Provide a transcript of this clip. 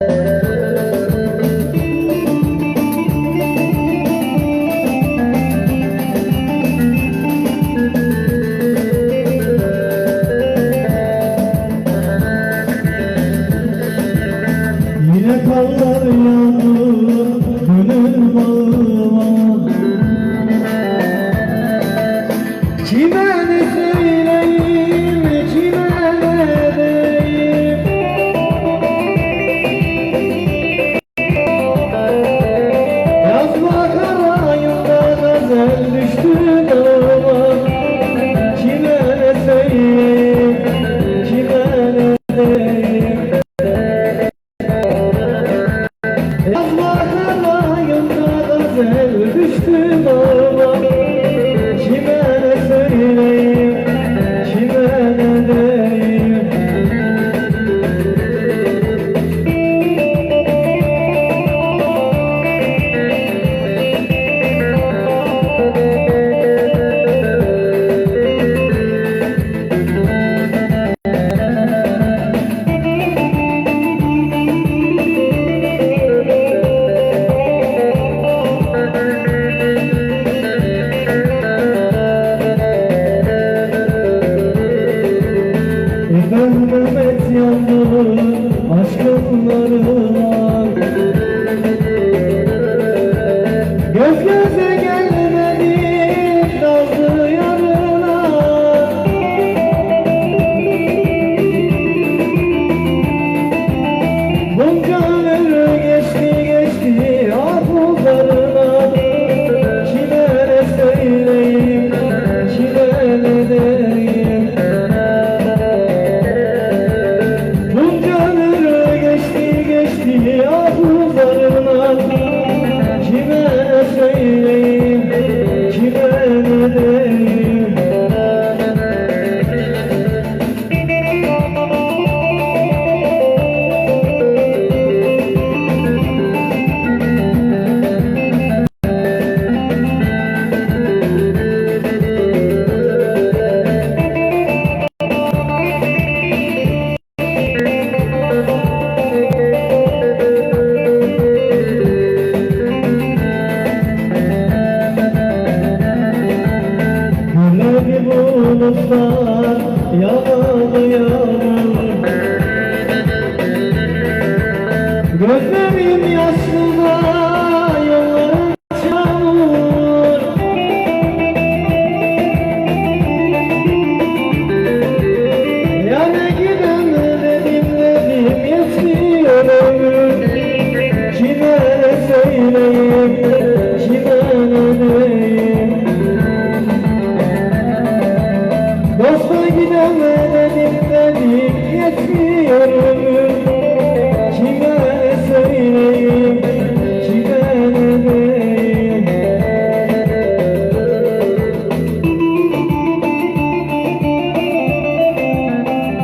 Yine karlar yağdı, gönül bağıma aşkınlarına kuşlar yanılıyor Gözlerim yaşlıda yollara çamur. Yana giden dedim dedim yetiyor ömür